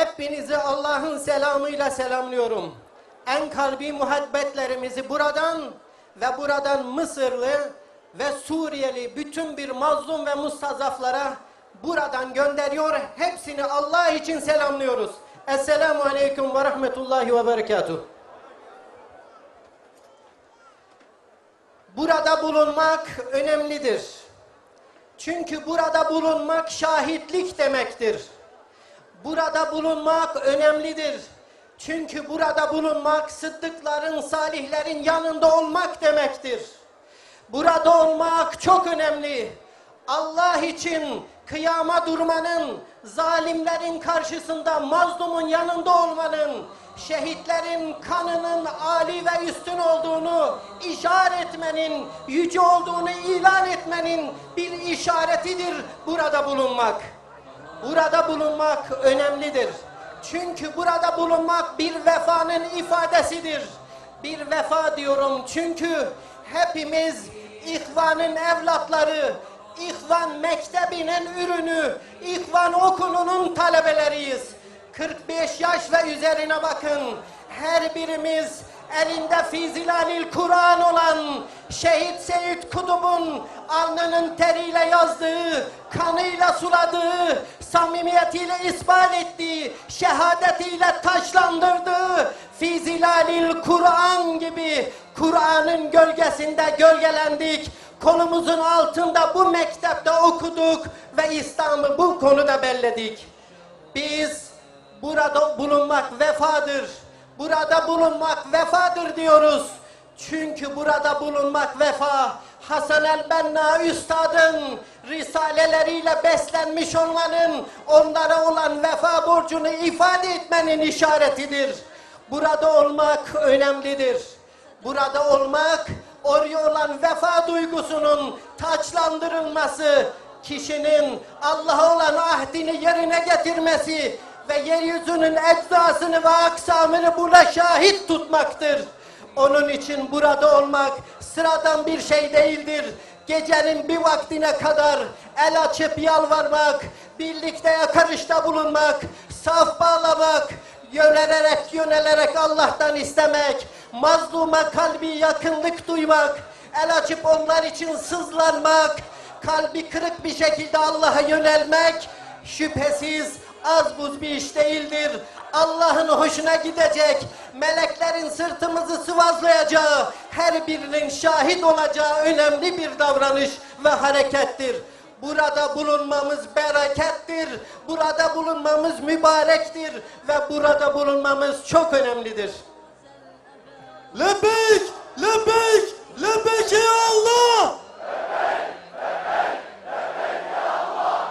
Hepinizi Allah'ın selamıyla selamlıyorum. En kalbi muhabbetlerimizi buradan ve buradan Mısırlı ve Suriyeli bütün bir mazlum ve mustazaflara buradan gönderiyor. Hepsini Allah için selamlıyoruz. Esselamu Aleyküm ve Rahmetullahi ve Berekatuhu. Burada bulunmak önemlidir. Çünkü burada bulunmak şahitlik demektir. Burada bulunmak önemlidir. Çünkü burada bulunmak sıddıkların, salihlerin yanında olmak demektir. Burada olmak çok önemli. Allah için kıyama durmanın, zalimlerin karşısında mazlumun yanında olmanın, şehitlerin kanının âli ve üstün olduğunu işaret etmenin, yüce olduğunu ilan etmenin bir işaretidir burada bulunmak. Burada bulunmak önemlidir. Çünkü burada bulunmak bir vefanın ifadesidir. Bir vefa diyorum çünkü hepimiz ihvanın evlatları, ihvan mektebinin ürünü, ihvan okulunun talebeleriyiz. 45 yaş ve üzerine bakın. Her birimiz elinde fizilalil Kur'an olan Şehit Seyit Kutub'un alnının teriyle yazdığı, kanıyla suladığı, samimiyetiyle ispat ettiği, şehadetiyle taşlandırdığı fizilalil Kur'an gibi Kur'an'ın gölgesinde gölgelendik. Kolumuzun altında bu mektepte okuduk ve İslam'ı bu konuda belledik. Biz burada bulunmak vefadır. Burada bulunmak vefadır diyoruz. Çünkü burada bulunmak vefa. Hasan el-Benna Üstad'ın risaleleriyle beslenmiş olmanın onlara olan vefa borcunu ifade etmenin işaretidir. Burada olmak önemlidir. Burada olmak oraya olan vefa duygusunun taçlandırılması, kişinin Allah'a olan ahdini yerine getirmesi ve yeryüzünün eczasını ve aksamını buna şahit tutmaktır. Onun için burada olmak sıradan bir şey değildir. Gecenin bir vaktine kadar el açıp yalvarmak, birlikte yakarışta bulunmak, saf bağlamak, yönelerek yönelerek Allah'tan istemek, mazluma kalbi yakınlık duymak, el açıp onlar için sızlanmak, kalbi kırık bir şekilde Allah'a yönelmek şüphesiz az buz bir iş değildir. Allah'ın hoşuna gidecek, meleklerin sırtımızı sıvazlayacağı, her birinin şahit olacağı önemli bir davranış ve harekettir. Burada bulunmamız berekettir, burada bulunmamız mübarektir ve burada bulunmamız çok önemlidir. Lebbeyk! Lebbeyk! Lebbeyk ya Allah!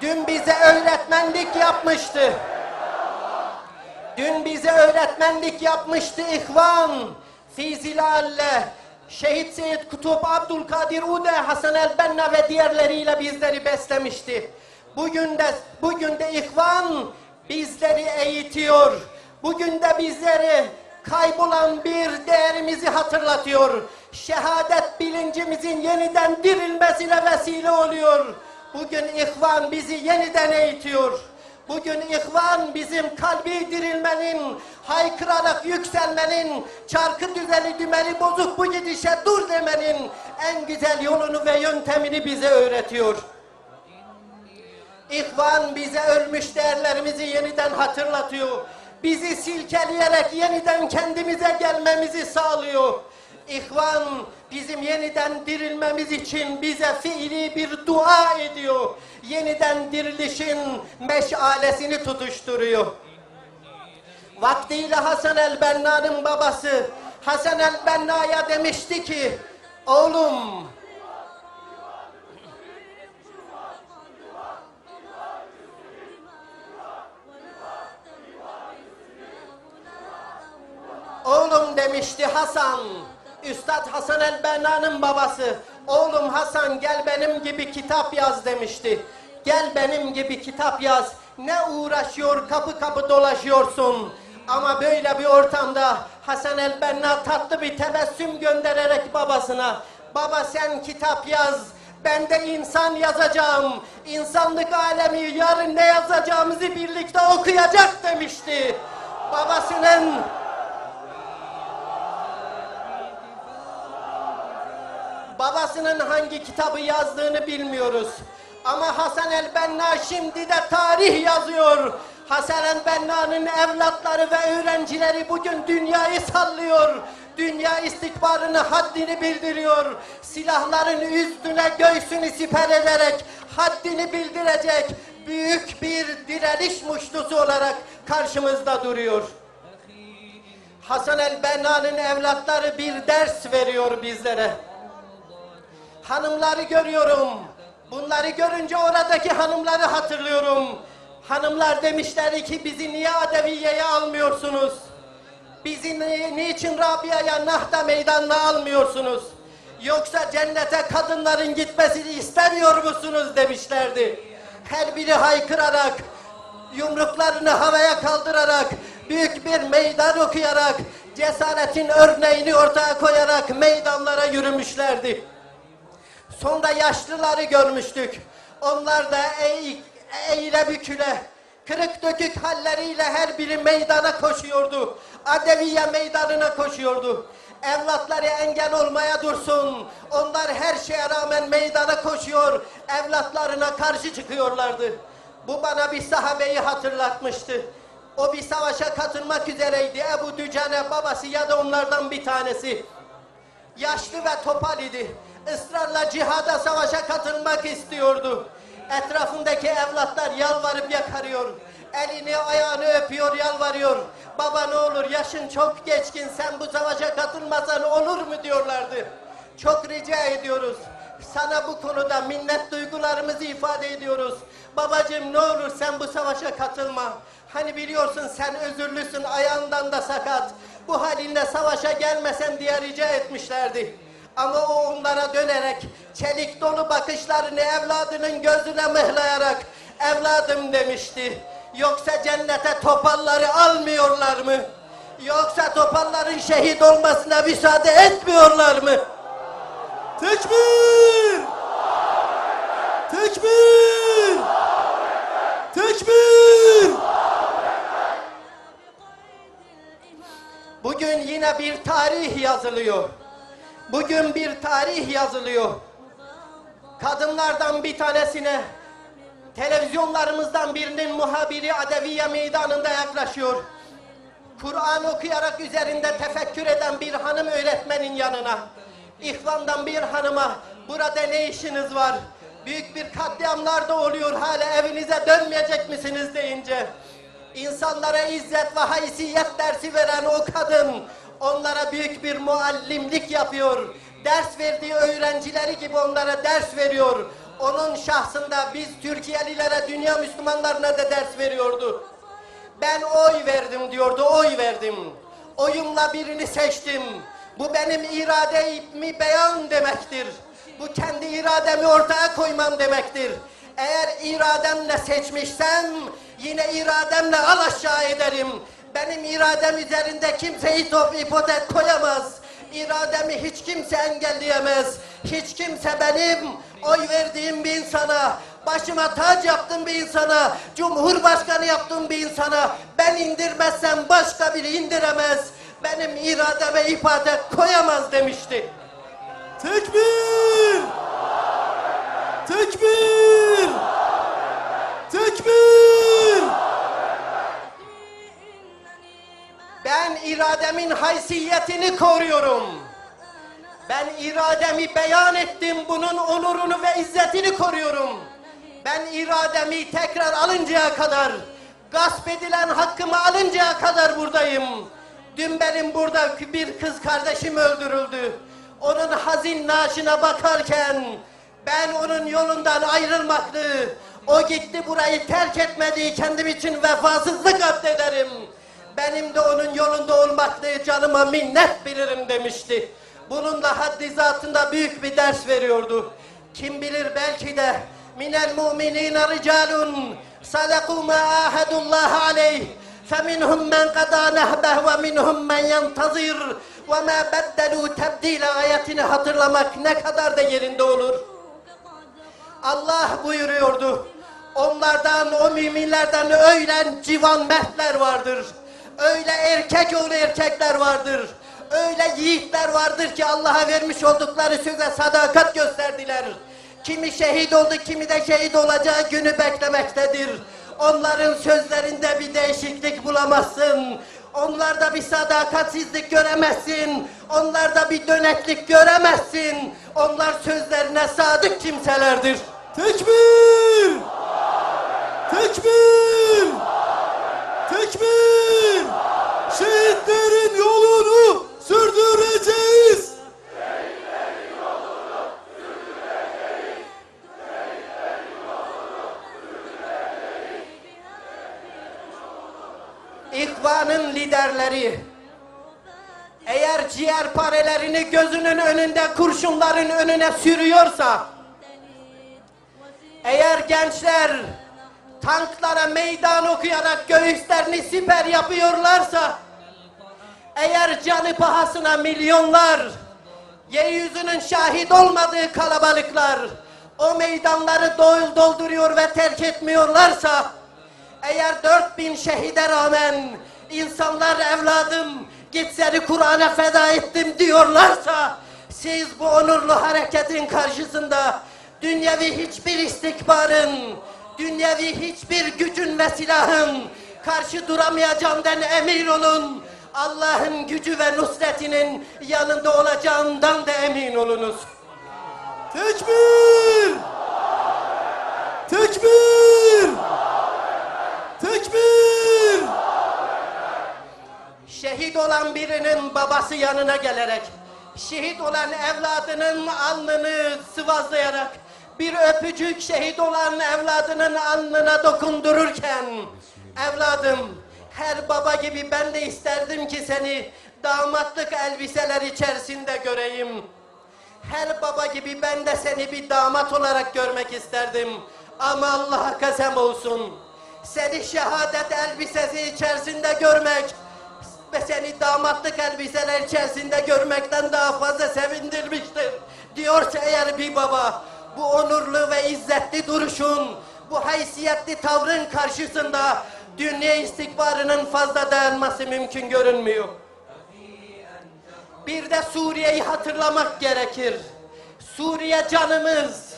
Dün bize öğretmenlik yapmıştı. Dün bize öğretmenlik yapmıştı ihvan. Fizilalle. Şehit Seyyid Kutup, Abdülkadir Ude, Hasan el-Benna ve diğerleriyle bizleri beslemişti. Bugün de, bugün de ihvan bizleri eğitiyor. Bugün de bizleri kaybolan bir değerimizi hatırlatıyor. Şehadet bilincimizin yeniden dirilmesine vesile oluyor. Bugün ihvan bizi yeniden eğitiyor. Bugün ihvan bizim kalbi dirilmenin, haykırarak yükselmenin, çarkı düzeni dümeni bozuk bu gidişe dur demenin en güzel yolunu ve yöntemini bize öğretiyor. İhvan bize ölmüş değerlerimizi yeniden hatırlatıyor. Bizi silkeleyerek yeniden kendimize gelmemizi sağlıyor. İhvan bizim yeniden dirilmemiz için bize fiili bir dua ediyor. Yeniden dirilişin meşalesini tutuşturuyor. Vaktiyle Hasan el-Benna'nın babası Hasan el-Benna'ya demişti ki oğlum Oğlum demişti Hasan. Üstad Hasan el-Benna'nın babası. Oğlum Hasan gel benim gibi kitap yaz demişti. Gel benim gibi kitap yaz. Ne uğraşıyor kapı kapı dolaşıyorsun. Ama böyle bir ortamda Hasan el-Benna tatlı bir tebessüm göndererek babasına Baba sen kitap yaz. Ben de insan yazacağım. İnsanlık alemi yarın ne yazacağımızı birlikte okuyacak demişti. Babasının Babasının hangi kitabı yazdığını bilmiyoruz. Ama Hasan el-Benna şimdi de tarih yazıyor. Hasan el-Benna'nın evlatları ve öğrencileri bugün dünyayı sallıyor. Dünya istikbarını haddini bildiriyor. Silahların üstüne göğsünü siper ederek haddini bildirecek büyük bir direniş muştusu olarak karşımızda duruyor. Hasan el-Benna'nın evlatları bir ders veriyor bizlere. Hanımları görüyorum. Bunları görünce oradaki hanımları hatırlıyorum. Hanımlar demişlerdi ki bizi niye Adeviye'ye almıyorsunuz? Bizi ni- niçin Rabia'ya Nahda meydanına almıyorsunuz? Yoksa cennete kadınların gitmesini istemiyor musunuz demişlerdi. Her biri haykırarak, yumruklarını havaya kaldırarak, büyük bir meydan okuyarak, cesaretin örneğini ortaya koyarak meydanlara yürümüşlerdi. Sonra yaşlıları görmüştük. Onlar da eğ, eğile büküle, kırık dökük halleriyle her biri meydana koşuyordu. Adeviye meydanına koşuyordu. Evlatları engel olmaya dursun. Onlar her şeye rağmen meydana koşuyor. Evlatlarına karşı çıkıyorlardı. Bu bana bir sahabeyi hatırlatmıştı. O bir savaşa katılmak üzereydi. Ebu Dücane babası ya da onlardan bir tanesi. Yaşlı ve topal idi. Israrla cihada savaşa katılmak istiyordu. Etrafındaki evlatlar yalvarıp yakarıyor. Elini ayağını öpüyor yalvarıyor. Baba ne olur yaşın çok geçkin sen bu savaşa katılmasan olur mu diyorlardı. Çok rica ediyoruz. Sana bu konuda minnet duygularımızı ifade ediyoruz. Babacığım ne olur sen bu savaşa katılma. Hani biliyorsun sen özürlüsün ayağından da sakat. Bu halinle savaşa gelmesen diye rica etmişlerdi. Ama o onlara dönerek çelik dolu bakışlarını evladının gözüne mıhlayarak evladım demişti. Yoksa cennete topalları almıyorlar mı? Yoksa topalların şehit olmasına müsaade etmiyorlar mı? Tekbir! Tekbir! Tekbir! Bugün yine bir tarih yazılıyor. Bugün bir tarih yazılıyor. Kadınlardan bir tanesine televizyonlarımızdan birinin muhabiri Adeviye meydanında yaklaşıyor. Kur'an okuyarak üzerinde tefekkür eden bir hanım öğretmenin yanına. İhvandan bir hanıma burada ne işiniz var? Büyük bir katliamlar da oluyor hala evinize dönmeyecek misiniz deyince. İnsanlara izzet ve haysiyet dersi veren o kadın onlara büyük bir muallimlik yapıyor. Ders verdiği öğrencileri gibi onlara ders veriyor. Onun şahsında biz Türkiye'lilere, dünya Müslümanlarına da ders veriyordu. Ben oy verdim diyordu, oy verdim. Oyumla birini seçtim. Bu benim irademi beyan demektir. Bu kendi irademi ortaya koymam demektir. Eğer irademle seçmişsem yine irademle al aşağı ederim. Benim iradem üzerinde kimse itop ipotek koyamaz. İrademi hiç kimse engelleyemez. Hiç kimse benim oy verdiğim bir insana, başıma tac yaptığım bir insana, cumhurbaşkanı yaptığım bir insana ben indirmezsem başka biri indiremez. Benim irademe ifade koyamaz demişti. Tekbir! Tekbir! Tekbir! Ben irademin haysiyetini koruyorum. Ben irademi beyan ettim, bunun onurunu ve izzetini koruyorum. Ben irademi tekrar alıncaya kadar, gasp edilen hakkımı alıncaya kadar buradayım. Dün benim burada bir kız kardeşim öldürüldü. Onun hazin naaşına bakarken ben onun yolundan ayrılmaklı. O gitti burayı terk etmediği kendim için vefasızlık addederim. Benim de onun yolunda olmakla canıma minnet bilirim demişti. Bununla haddi zatında büyük bir ders veriyordu. Kim bilir belki de minel mu'minine ricalun sadaku ma ahadullah aleyh فَمِنْهُمْ مَنْ قَضَى نَهْبَهُ وَمِنْهُمْ مَنْ يَنْتَظِرُ وَمَا بَدَّلُوا تَبْدِيلَ ayetini hatırlamak ne kadar da yerinde olur. Allah buyuruyordu. Onlardan, o müminlerden öyle civan mertler vardır. Öyle erkek oğlu erkekler vardır. Öyle yiğitler vardır ki Allah'a vermiş oldukları söze sadakat gösterdiler. Kimi şehit oldu, kimi de şehit olacağı günü beklemektedir. Onların sözlerinde bir değişiklik bulamazsın. Onlarda bir sadakatsizlik göremezsin. Onlarda bir döneklik göremezsin. Onlar sözlerine sadık kimselerdir. Tekbir! Tekbir! Tekbir! Şehitlerin yolunu sürdüreceğiz. İhvanın liderleri eğer ciğer parelerini gözünün önünde kurşunların önüne sürüyorsa eğer gençler tanklara meydan okuyarak göğüslerini siper yapıyorlarsa eğer canı pahasına milyonlar yeryüzünün şahit olmadığı kalabalıklar o meydanları dol dolduruyor ve terk etmiyorlarsa eğer 4000 şehide rağmen insanlar evladım git seni Kur'an'a feda ettim diyorlarsa siz bu onurlu hareketin karşısında dünyevi hiçbir istikbarın, dünyevi hiçbir gücün ve silahın karşı duramayacağından emin olun. Allah'ın gücü ve nusretinin yanında olacağından da emin olunuz. Tekbir! Tekbir! Tekbir! Şehit olan birinin babası yanına gelerek, şehit olan evladının alnını sıvazlayarak, bir öpücük şehit olan evladının alnına dokundururken, evladım, her baba gibi ben de isterdim ki seni damatlık elbiseler içerisinde göreyim. Her baba gibi ben de seni bir damat olarak görmek isterdim. Ama Allah'a kasem olsun. Seni şehadet elbisesi içerisinde görmek ve seni damatlık elbiseler içerisinde görmekten daha fazla sevindirmiştir. Diyorsa eğer bir baba bu onurlu ve izzetli duruşun, bu haysiyetli tavrın karşısında dünya istikbarının fazla dayanması mümkün görünmüyor. Bir de Suriye'yi hatırlamak gerekir. Suriye canımız,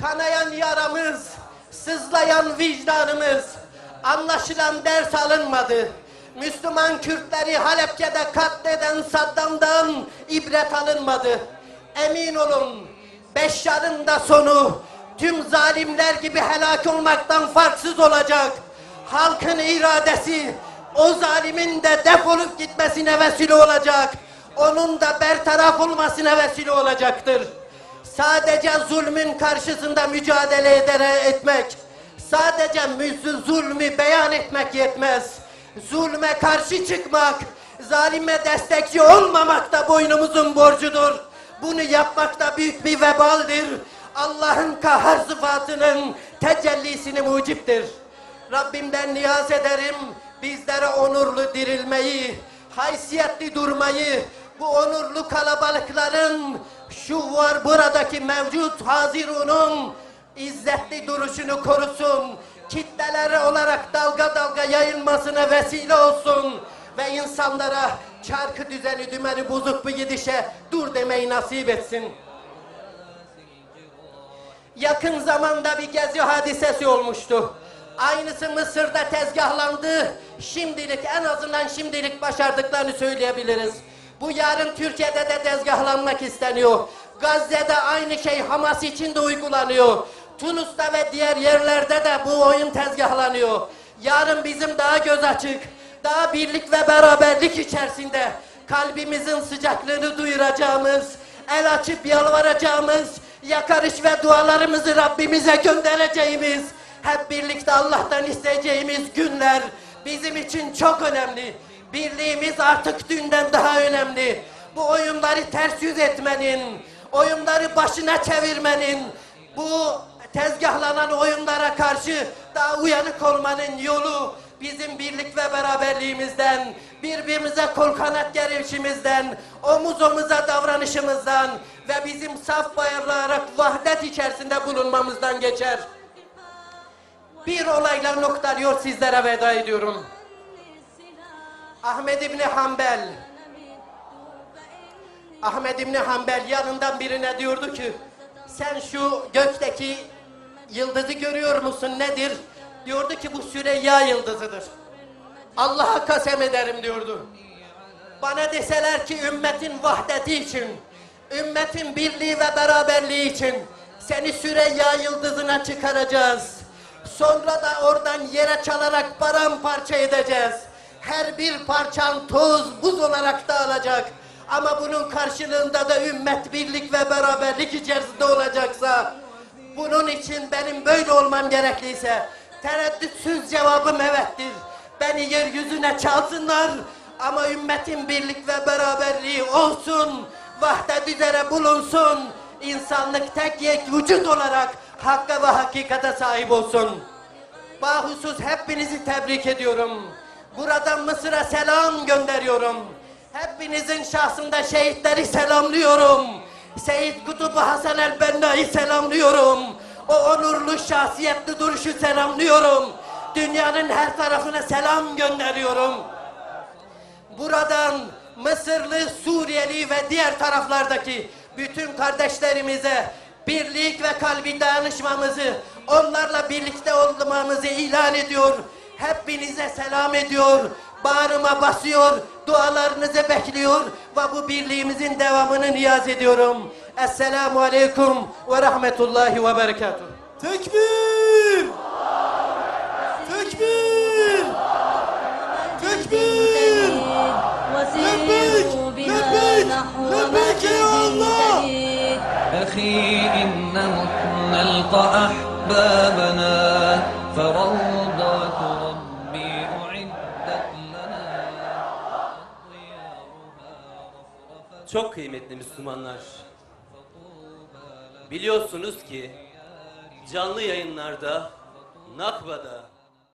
kanayan yaramız, sızlayan vicdanımız. Anlaşılan ders alınmadı. Müslüman Kürtleri Halepçe'de katleden Saddam'dan ibret alınmadı. Emin olun, Beşşar'ın da sonu tüm zalimler gibi helak olmaktan farksız olacak. Halkın iradesi o zalimin de defolup gitmesine vesile olacak. Onun da bertaraf olmasına vesile olacaktır. Sadece zulmün karşısında mücadele ederek etmek, sadece zulmü beyan etmek yetmez. Zulme karşı çıkmak, zalime destekçi olmamak da boynumuzun borcudur. Bunu yapmak da büyük bir vebaldir. Allah'ın kahar sıfatının tecellisini muciptir. Rabbimden niyaz ederim bizlere onurlu dirilmeyi, haysiyetli durmayı, bu onurlu kalabalıkların şu var buradaki mevcut Hazirun'un izzetli duruşunu korusun. Kitleleri olarak dalga dalga yayılmasına vesile olsun ve insanlara çarkı düzeni dümeni bozuk bu gidişe dur demeyi nasip etsin. Yakın zamanda bir gezi hadisesi olmuştu. Aynısı Mısır'da tezgahlandı. Şimdilik en azından şimdilik başardıklarını söyleyebiliriz. Bu yarın Türkiye'de de tezgahlanmak isteniyor. Gazze'de aynı şey Hamas için de uygulanıyor. Tunus'ta ve diğer yerlerde de bu oyun tezgahlanıyor. Yarın bizim daha göz açık, daha birlik ve beraberlik içerisinde kalbimizin sıcaklığını duyuracağımız, el açıp yalvaracağımız, yakarış ve dualarımızı Rabbimize göndereceğimiz, hep birlikte Allah'tan isteyeceğimiz günler bizim için çok önemli. Birliğimiz artık dünden daha önemli. Bu oyunları ters yüz etmenin, oyunları başına çevirmenin, bu tezgahlanan oyunlara karşı daha uyanık olmanın yolu bizim birlik ve beraberliğimizden, birbirimize kol kanat gerişimizden, omuz omuza davranışımızdan ve bizim saf bayrayarak vahdet içerisinde bulunmamızdan geçer. Bir olayla noktalıyor sizlere veda ediyorum. Ahmed İbni Hanbel Ahmed İbni Hanbel yanından birine diyordu ki sen şu gökteki yıldızı görüyor musun nedir? Diyordu ki bu Süreyya yıldızıdır. Allah'a kasem ederim diyordu. Bana deseler ki ümmetin vahdeti için, ümmetin birliği ve beraberliği için seni Süreyya yıldızına çıkaracağız. Sonra da oradan yere çalarak paramparça edeceğiz. Her bir parçan toz buz olarak dağılacak. Ama bunun karşılığında da ümmet birlik ve beraberlik içerisinde olacaksa bunun için benim böyle olmam gerekliyse tereddütsüz cevabım evettir. Beni yeryüzüne çalsınlar ama ümmetin birlik ve beraberliği olsun. Vahdet üzere bulunsun. İnsanlık tek yek vücut olarak hakka ve hakikate sahip olsun. Bahusus hepinizi tebrik ediyorum. Buradan Mısır'a selam gönderiyorum. Hepinizin şahsında şehitleri selamlıyorum. Seyit Kutubu Hasan el Benna'yı selamlıyorum. O onurlu şahsiyetli duruşu selamlıyorum. Dünyanın her tarafına selam gönderiyorum. Buradan Mısırlı, Suriyeli ve diğer taraflardaki bütün kardeşlerimize birlik ve kalbi dayanışmamızı, onlarla birlikte olmamızı ilan ediyor. Hepinize selam ediyor, bağrıma basıyor, dualarınızı bekliyor ve bu birliğimizin devamını niyaz ediyorum. Esselamu Aleyküm ve Rahmetullahi ve Berekatuhu. Tekbir! Tekbir! Tekbir! وسيروا لبيك، بها لبيك، نحو لبيك يا مسجد الله. جديد أخي إن مت نلقى أحبابنا فروضة ربي أعدت لنا Çok kıymetli Müslümanlar. Biliyorsunuz ki canlı yayınlarda, Nakba'da,